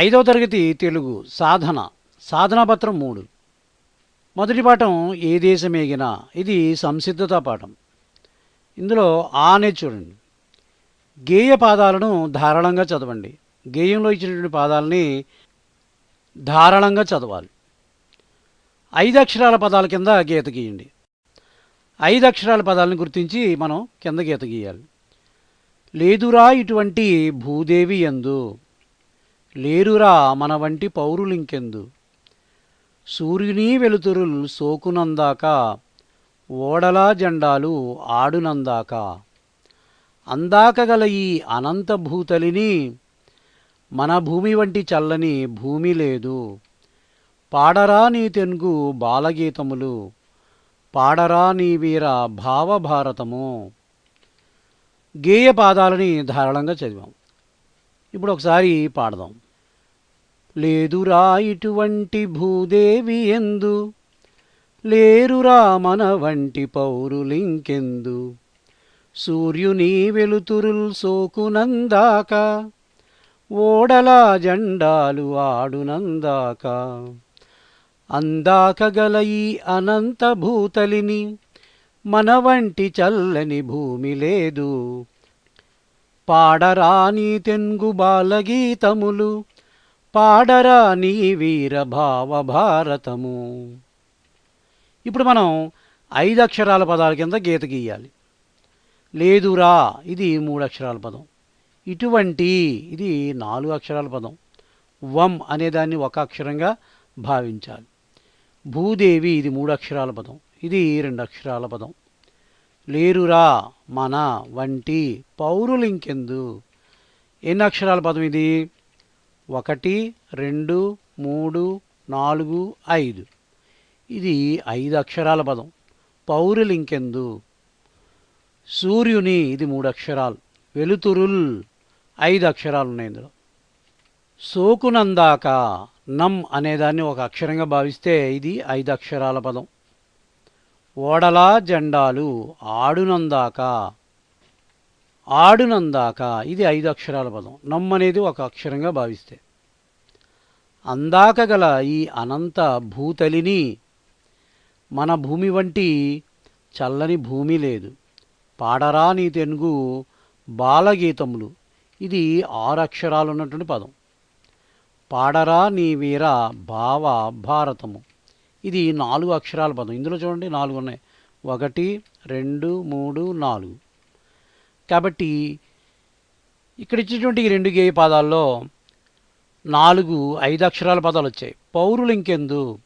ఐదవ తరగతి తెలుగు సాధన సాధనా పత్రం మూడు. మొదటి పాఠం ఏ దేశమేగినా. ఇది సంసిద్ధత పాఠం. ఇందులో ఆనే చూడండి. గేయ పాదాలను ధారాళంగా చదవండి. గేయంలో ఇచ్చినటువంటి పాదాలని ధారాళంగా చదవాలి. ఐదు అక్షరాల పదాల కింద గీత గీయండి. ఐదు అక్షరాల పదాలను గుర్తించి మనం కింద గీత గీయాలి. లేదురా ఇటువంటి భూదేవి ఎందు లేరురా మన వంటి పౌరులింకెందు. సూర్యుని వెలుతురుల్ సోకునందాక ఓడలా జెండాలు ఆడునందాక. అందాక గల ఈ అనంత భూతలిని మన భూమి వంటి చల్లని భూమి లేదు. పాడరా నీ తెనుగు బాలగీతములు పాడరా నీ వీర భావభారతము. గేయ పాదాలని ధారాళంగా చదివాం. ఇప్పుడు ఒకసారి పాడదాం. లేదురా ఇటువంటి భూదేవి ఎందు లేరురా మన వంటి పౌరులింకెందు. సూర్యుని వెలుతురుల్ సోకునందాక ఓడలా జెండాలు ఆడునందాక. అందాక గల ఈ అనంత భూతలిని మన వంటి చల్లని భూమి లేదు. పాడరాని తెంగు బాలగీతములు పాడరాని వీరభావ భారతము. ఇప్పుడు మనం ఐదు అక్షరాల పదాల కింద గీత గీయాలి. లేదురా ఇది మూడు అక్షరాల పదం. ఇటువంటి ఇది నాలుగు అక్షరాల పదం వం అనేదాన్ని ఒక అక్షరంగా భావించాలి. భూదేవి ఇది మూడు అక్షరాల పదం. ఇది రెండు అక్షరాల పదం. లేరురా మన వంటి పౌరులింకెందు. ఎన్ని అక్షరాల పదం ఇది? ఒకటి రెండు మూడు నాలుగు ఐదు. ఇది ఐదు అక్షరాల పదం. పౌరులింకెందు? సూర్యుని ఇది మూడు అక్షరాలు. వెలుతురుల్ ఐదు అక్షరాలు ఉన్నాయి ఇందులో. సోకునందాక నమ్ అనేదాన్ని ఒక అక్షరంగా భావిస్తే ఇది ఐదు అక్షరాల పదం. ఓడలా జెండాలు ఆడునందాక ఆడునందాక. ఇది ఐదు అక్షరాల పదం. నమ్మనేది ఒక అక్షరంగా భావిస్తే. అందాక గల ఈ అనంత భూతలిని మన భూమి వంటి చల్లని భూమి లేదు. పాడరా నీ తెనుగు బాలగీతములు. ఇది ఆరు అక్షరాలు ఉన్నటువంటి పదం. పాడరా నీ వీర భావ భారతము. ఇది నాలుగు అక్షరాల పదం. ఇందులో చూడండి నాలుగు ఉన్నాయి. ఒకటి రెండు మూడు నాలుగు. కాబట్టి ఇక్కడ ఇచ్చినటువంటి ఈ రెండు గేయ పదాల్లో నాలుగు ఐదు అక్షరాల పదాలు వచ్చాయి. పౌరులు ఇంకెందు?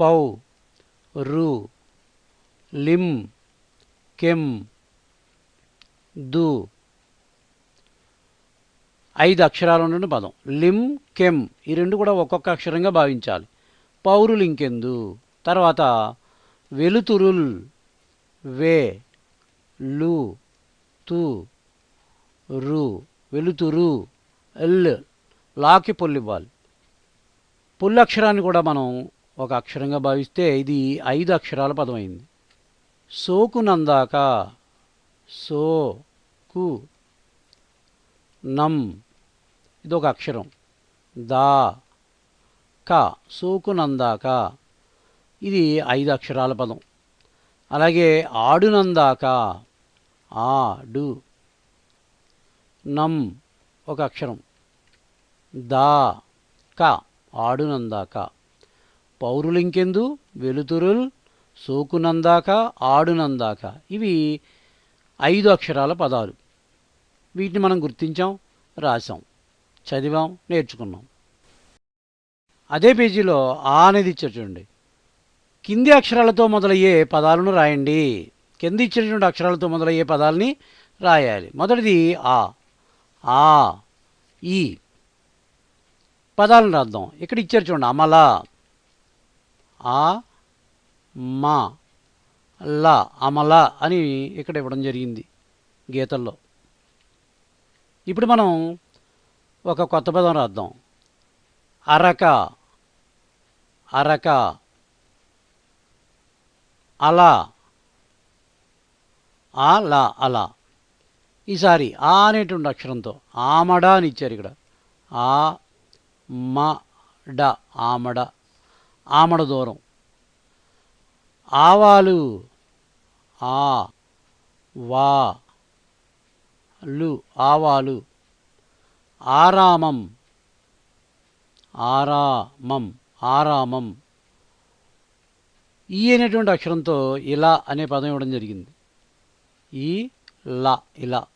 పౌ రు లిమ్ కెమ్ దు. ఐదు అక్షరాలు ఉన్న పదం. లిమ్ కెమ్ ఈ రెండు కూడా ఒక్కొక్క అక్షరంగా భావించాలి. పౌరులు ఇంకెందు? తర్వాత వెలుతురుల్ వే లు. తు రు వెలుతురు ఎల్ లాకి పొల్లివ్వాలి. పుల్లు అక్షరాన్ని కూడా మనం ఒక అక్షరంగా భావిస్తే ఇది ఐదు అక్షరాల పదం అయింది సోకునందాక సో కు నం ఇది ఒక అక్షరం. దా క సోకు నందాక ఇది ఐదు అక్షరాల పదం. అలాగే ఆడునందాక ఆడు నం ఒక అక్షరం. దా క ఆడునందాక. పౌరులింకెందు వెలుతురుల్ సోకునందాక ఆడునందాక. ఇవి ఐదు అక్షరాల పదాలు. వీటిని మనం గుర్తించాం రాసాం చదివాం నేర్చుకున్నాం. అదే పేజీలో ఆ అనేది ఇచ్చారు చూడండి. కింది అక్షరాలతో మొదలయ్యే పదాలను రాయండి. కింద ఇచ్చినటువంటి అక్షరాలతో మొదలయ్యే పదాలని రాయాలి. మొదటిది ఆ. ఆ ఈ. పదాలను రాద్దాం. ఇక్కడ ఇచ్చారు చూడండి. అమల ఆ మా లా అమల అని ఇక్కడ ఇవ్వడం జరిగింది గీతల్లో. ఇప్పుడు మనం ఒక కొత్త పదం రాద్దాం. అరక అరక అలా ఆ లా అలా. ఈసారి ఆ అనేటువంటి అక్షరంతో ఆమడ అని ఇచ్చారు ఇక్కడ. ఆ మ డ ఆమడ. ఆమడ దూరం. ఆవాలు ఆ వా లు ఆవాలు. ఆరామం ఆరామం ఆరామం. ఈ అనేటువంటి అక్షరంతో ఇలా అనే పదం ఇవ్వడం జరిగింది. ఈ లా ఇలా.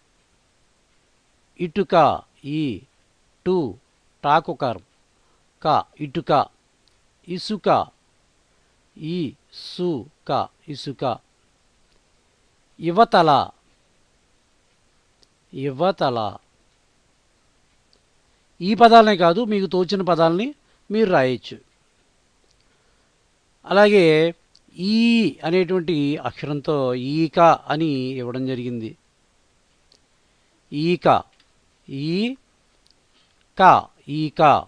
ఇటుక ఈ టు టాకుకర్ క ఇటుక. ఇసుక ఈ సు క ఇసుక. యువతల యువతల ఈ పదాలనే కాదు మీకు తోచిన పదాలని మీరు రాయొచ్చు. అలాగే ఈ అనేటువంటి అక్షరంతో ఈక అని ఇవ్వడం జరిగింది. ఈక. ఈ క. ఈక.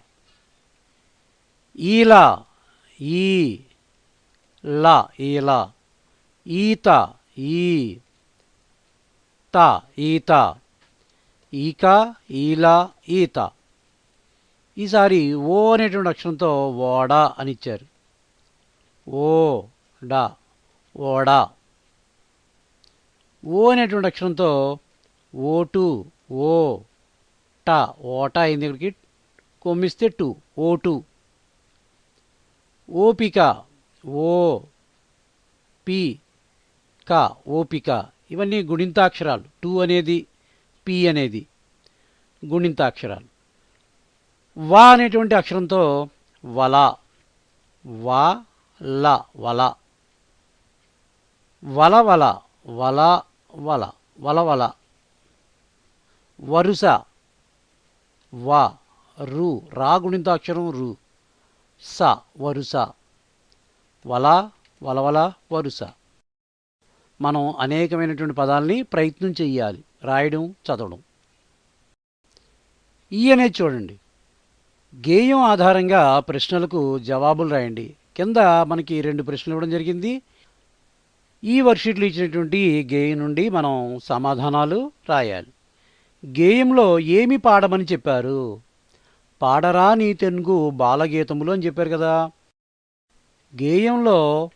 ఈల. ఈ. ల. ఈల. ఈత. ఈ. త. ఈత. ఈక. ఈల. ఈత. ఈసారి ఓ అనేటువంటి అక్షరంతో ఓడ అని ఇచ్చారు. ఓ. డా ఓడా. ఓ అనేటువంటి అక్షరంతో ఓటు ఓ ట ఓట అయింది ఇక్కడికి. కొమ్మిస్తే టు ఓటు. ఓపిక ఓ పి క ఓపిక. ఇవన్నీ గుణింతాక్షరాలు. టూ అనేది పి అనేది గుణింతాక్షరాలు. వా అనేటువంటి అక్షరంతో వల వా ల వల. వలవల వల వల వలవల వరుస. వ రు రాగుణింతాక్షరం రు. స వరుస. వల వలవల వరుస. మనం అనేకమైనటువంటి పదాలని ప్రయత్నం చెయ్యాలి. రాయడం చదవడం. ఈ అనేది చూడండి. గేయం ఆధారంగా ప్రశ్నలకు జవాబులు రాయండి. కింద మనకి రెండు ప్రశ్నలు ఇవ్వడం జరిగింది. ఈ వర్క్షీట్లు ఇచ్చినటువంటి గేయం నుండి మనం సమాధానాలు రాయాలి. గేయంలో ఏమి పాడమని చెప్పారు? పాడరా నీ తెనుగు బాలగీతములు అని చెప్పారు కదా. గేయంలో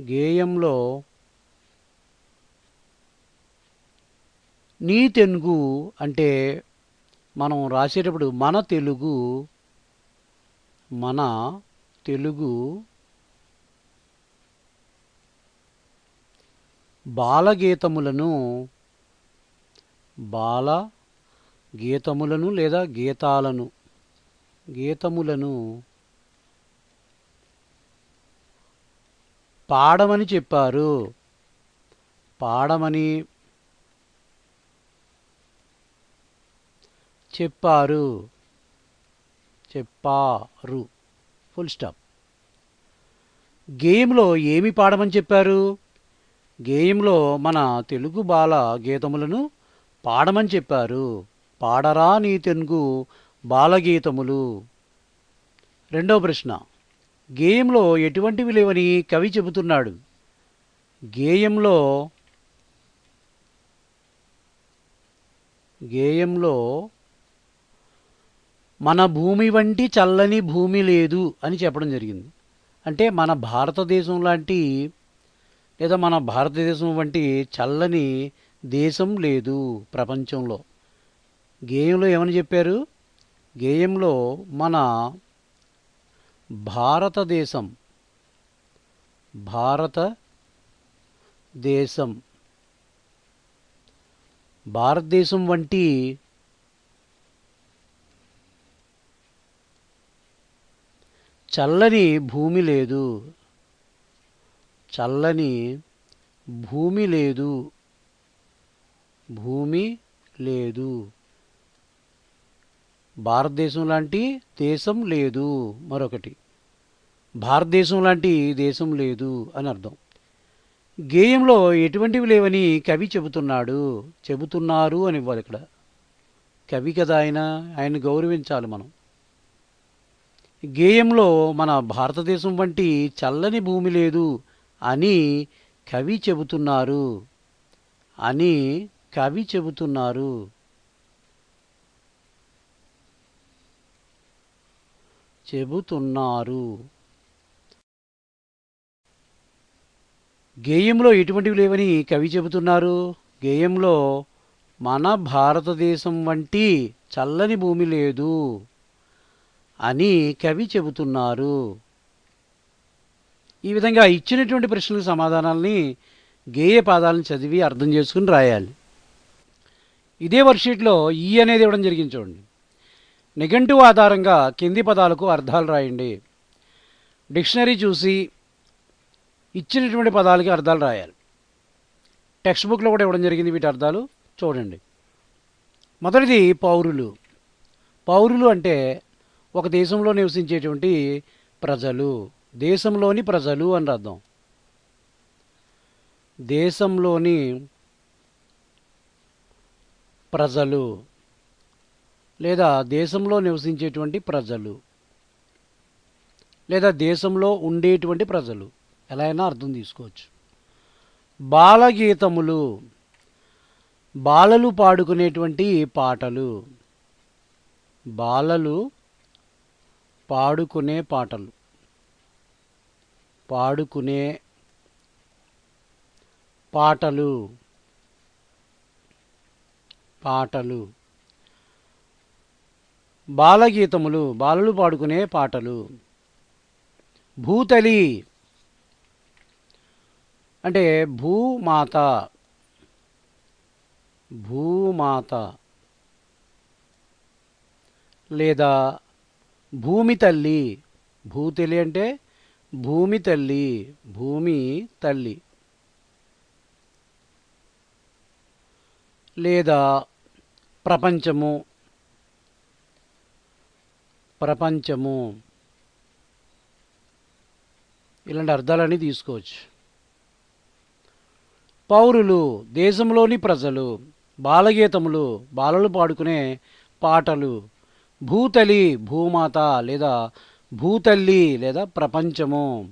గేయంలో నీ తెనుగు అంటే మనం రాసేటప్పుడు మన తెలుగు మన తెలుగు బాలగీతములను బాల గీతములను లేదా గీతాలను గీతములను పాడమని చెప్పారు. పాడమని చెప్పారు. చెప్పారు. ఫుల్ స్టాప్ గేమ్లో ఏమి పాడమని చెప్పారు? గేయంలో మన తెలుగు బాల గీతములను పాడమని చెప్పారు. పాడరా నీ తెలుగు బాలగీతములు. రెండవ ప్రశ్న. గేయంలో ఎటువంటివి లేవని కవి చెబుతున్నాడు. గేయంలో గేయంలో మన భూమి వంటి చల్లని భూమి లేదు అని చెప్పడం జరిగింది. అంటే మన భారతదేశం లాంటి లేదా మన భారతదేశం వంటి చల్లని దేశం లేదు ప్రపంచంలో. గేయంలో ఏమని చెప్పారు? గేయంలో మన భారతదేశం భారత దేశం భారతదేశం వంటి చల్లని భూమి లేదు. చల్లని భూమి లేదు. భూమి లేదు. భారతదేశం లాంటి దేశం లేదు మరొకటి. భారతదేశం లాంటి దేశం లేదు అని అర్థం. గేయంలో ఎటువంటివి లేవని కవి చెబుతున్నాడు. చెబుతున్నారు అని ఇవ్వాలి ఇక్కడ. కవి కదా ఆయన ఆయన గౌరవించాలి మనం. గేయంలో మన భారతదేశం వంటి చల్లని భూమి లేదు. అని కవి చెబుతున్నారు. అని కవి చెబుతున్నారు. చెబుతున్నారు. గేయంలో ఎటువంటివి లేవని కవి చెబుతున్నారు? గేయంలో మన భారతదేశం వంటి చల్లని భూమి లేదు అని కవి చెబుతున్నారు. ఈ విధంగా ఇచ్చినటువంటి ప్రశ్నలకు సమాధానాల్ని గేయ పాదాలను చదివి అర్థం చేసుకుని రాయాలి. ఇదే వర్క్షీట్లో ఈ అనేది ఇవ్వడం జరిగింది చూడండి. నిఘంటువు ఆధారంగా కింది పదాలకు అర్థాలు రాయండి. డిక్షనరీ చూసి ఇచ్చినటువంటి పదాలకి అర్థాలు రాయాలి. టెక్స్ట్ బుక్లో కూడా ఇవ్వడం జరిగింది వీటి అర్థాలు. చూడండి. మొదటిది పౌరులు. పౌరులు అంటే ఒక దేశంలో నివసించేటువంటి ప్రజలు. దేశంలోని ప్రజలు అని అర్థం. దేశంలోని ప్రజలు లేదా దేశంలో నివసించేటువంటి ప్రజలు లేదా దేశంలో ఉండేటువంటి ప్రజలు ఎలా అయినా అర్థం తీసుకోవచ్చు. బాలగీతములు బాలలు పాడుకునేటువంటి పాటలు బాలలు పాడుకునే పాటలు. పాడుకునే పాటలు. పాటలు. బాలగీతములు బాలలు పాడుకునే పాటలు. భూతలి అంటే భూమాత. భూమాత లేదా భూమి తల్లి భూతలి అంటే భూమి తల్లి భూమి తల్లి. లేదా ప్రపంచము ప్రపంచము. ఇలాంటి అర్థాలన్నీ తీసుకోవచ్చు. పౌరులు దేశంలోని ప్రజలు బాలగీతములు బాలలు పాడుకునే పాటలు భూతలి భూమాత లేదా భూతల్లి లేదా ప్రపంచము.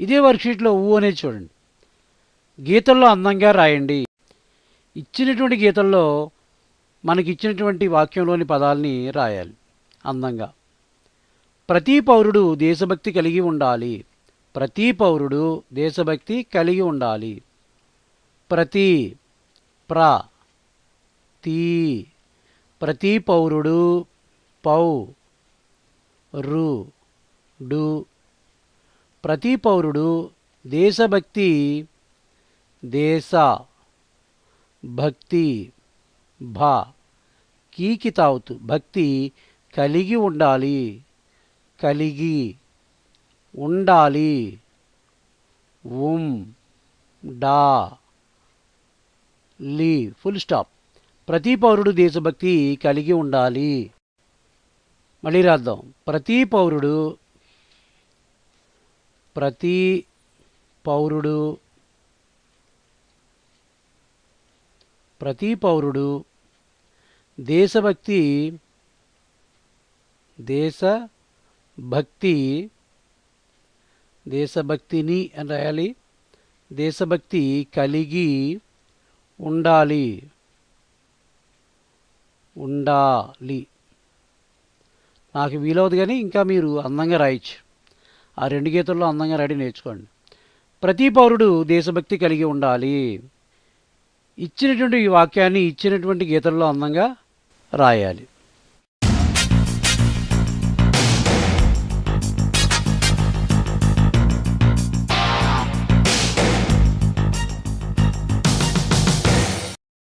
ఇదే వర్క్షీట్లో ఊ అనేది చూడండి. గీతల్లో అందంగా రాయండి. ఇచ్చినటువంటి గీతల్లో మనకి ఇచ్చినటువంటి వాక్యంలోని పదాలని రాయాలి. అందంగా. ప్రతి పౌరుడు దేశభక్తి కలిగి ఉండాలి. ప్రతి పౌరుడు దేశభక్తి కలిగి ఉండాలి. ప్రతి ప్ర తీ ప్రతి పౌరుడు పౌ రు డు. ప్రతి పౌరుడు దేశభక్తి దేశ భక్తి భా. కీకి తావుతు భక్తి కలిగి ఉండాలి కలిగి ఉండాలి. ఉం డా లీ. Full stop. ప్రతి పౌరుడు దేశభక్తి కలిగి ఉండాలి. మళ్ళీ రాద్దాం. ప్రతి పౌరుడు ప్రతి పౌరుడు ప్రతి పౌరుడు దేశభక్తి దేశభక్తి దేశభక్తిని అని రాయాలి. దేశభక్తి కలిగి ఉండాలి. ఉండాలి. నాకు వీలవదు కానీ ఇంకా మీరు అందంగా రాయొచ్చు. ఆ రెండు గీతల్లో అందంగా రాయడం నేర్చుకోండి. ప్రతి పౌరుడు దేశభక్తి కలిగి ఉండాలి. ఇచ్చినటువంటి ఈ వాక్యాన్ని ఇచ్చినటువంటి గీతల్లో అందంగా రాయాలి.